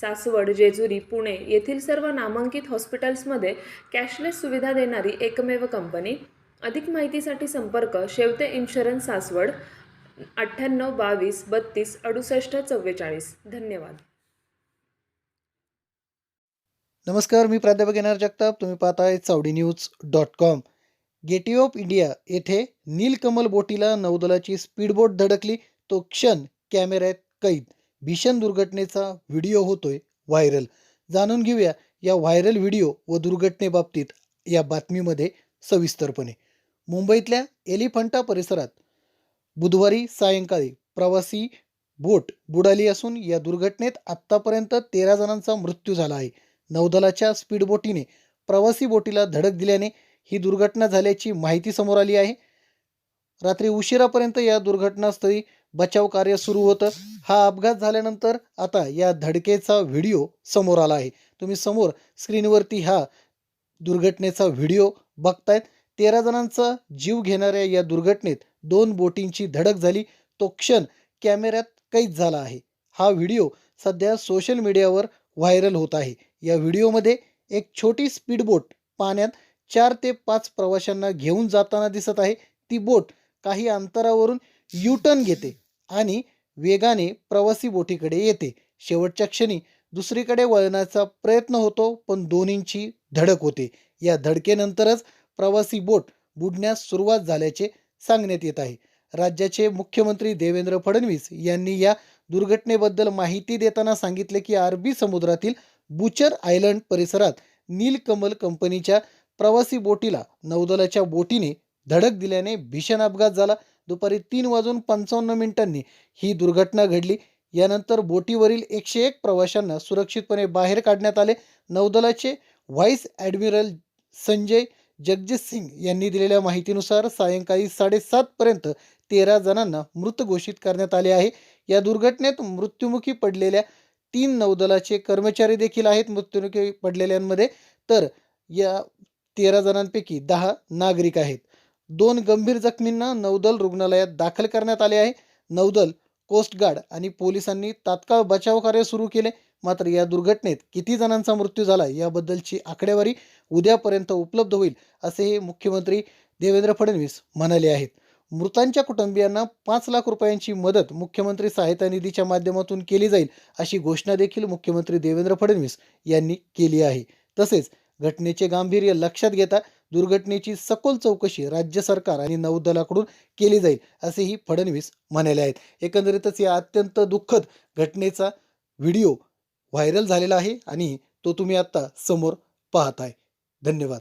सासवड जेजुरी पुणे येथील सर्व नामांकित हॉस्पिटल्समध्ये कॅशलेस सुविधा देणारी एकमेव कंपनी. अधिक माहितीसाठी संपर्क शेवते इन्शुरन्स सासवड अठ्ठ्याण्णव बावीस बत्तीस अडुसष्ट चव्वेचाळीस. धन्यवाद. नमस्कार मी प्राध्यापक येणार जगताप. तुम्ही पाहताय Chavadi news dot com. Gateway of India येथे नीलकमल बोटीला नौदलाची स्पीडबोट धडकली. तो क्षण कॅमेऱ्यात कैद. भीषण दुर्घटनेचा व्हिडिओ होतोय व्हायरल. जाणून घेऊया या व्हायरल व्हिडिओ व दुर्घटनेबाबतीत या बातमीमध्ये सविस्तरपणे. मुंबईतल्या एलिफंटा परिसरात बुधवारी सायंकाळी प्रवासी बोट बुडाली असून या दुर्घटनेत आत्तापर्यंत तेरा जणांचा मृत्यू झाला आहे. नौदलाच्या स्पीडबोटीने प्रवासी बोटीला धडक दिल्याने ही दुर्घटना झाल्याची माहिती समोर आली आहे. रात्री उशिरापर्यंत या दुर्घटनास्थळी बचाव कार्य सुरू होतं. हा अपघात झाल्यानंतर आता या धडकेचा व्हिडिओ समोर आला आहे. तुम्ही समोर स्क्रीनवरती हा दुर्घटनेचा व्हिडिओ बघतायत. तेरा जणांचा जीव घेणाऱ्या या दुर्घटनेत दोन बोटींची धडक झाली. तो क्षण कॅमेऱ्यात कैद झाला आहे. हा व्हिडिओ सध्या सोशल मीडियावर व्हायरल होत आहे. या व्हिडिओमध्ये एक छोटी स्पीडबोट पाण्यात चार ते पाच प्रवाशांना घेऊन जाताना दिसत आहे. ती बोट काही अंतरावरून युटर्न घेते आणि वेगाने प्रवासी बोटीकडे येते. शेवटच्या क्षणी दुसरीकडे वळण्याचा प्रयत्न होतो पण दोन्हींची धडक होते. या धडकेनंतरच प्रवासी बोट बुडण्यास सुरुवात झाल्याचे सांगण्यात येत आहे. राज्याचे मुख्यमंत्री देवेंद्र फडणवीस यांनी या दुर्घटनेबद्दल माहिती देताना सांगितले की अरबी समुद्रातील बुचर आयलंड परिसरात नीलकमल कंपनीच्या प्रवासी बोटीला नौदलाच्या बोटीने धडक दिल्याने भीषण अपघात झाला. दुपारी तीन वाजून पंचावन्न मिनिटांनी ही दुर्घटना घडली. यानंतर बोटीवरील एकशे एक प्रवाशांना सुरक्षितपणे बाहेर काढण्यात आले. नौदलाचे व्हाईस ॲडमिरल संजय जगजित सिंग यांनी दिलेल्या माहितीनुसार सायंकाळी साडेसातपर्यंत तेरा जणांना मृत घोषित करण्यात आले आहे. या दुर्घटनेत मृत्युमुखी पडलेल्या तीन नौदलाचे कर्मचारी देखील आहेत. मृत्युमुखी पडलेल्यांमध्ये तर या तेरा जणांपैकी दहा नागरिक आहेत. दोन गंभीर जखमींना नौदल रुग्णालयात दाखल करण्यात आले आहे. नौदल कोस्टगार्ड आणि पोलिसांनी तात्काळ बचाव कार्य सुरू केले. मात्र या दुर्घटनेत किती जणांचा मृत्यू झाला याबद्दलची आकडेवारी उद्यापर्यंत उपलब्ध होईल असे हे मुख्यमंत्री देवेंद्र फडणवीस म्हणाले आहेत. मृतांच्या कुटुंबियांना पाच लाख रुपयांची मदत मुख्यमंत्री सहायता निधीच्या माध्यमातून केली जाईल अशी घोषणा देखील मुख्यमंत्री देवेंद्र फडणवीस यांनी केली आहे. तसेच घटनेचे गांभीर्य लक्षात घेता दुर्घटनेची सखोल चौकशी राज्य सरकार आणि नौदलाकडून केली जाईल असेही फडणवीस म्हणाले आहेत. एकंदरीतच या अत्यंत दुःखद घटनेचा व्हिडिओ व्हायरल झालेला आहे आणि तो तुम्ही आत्ता समोर पाहताय. धन्यवाद.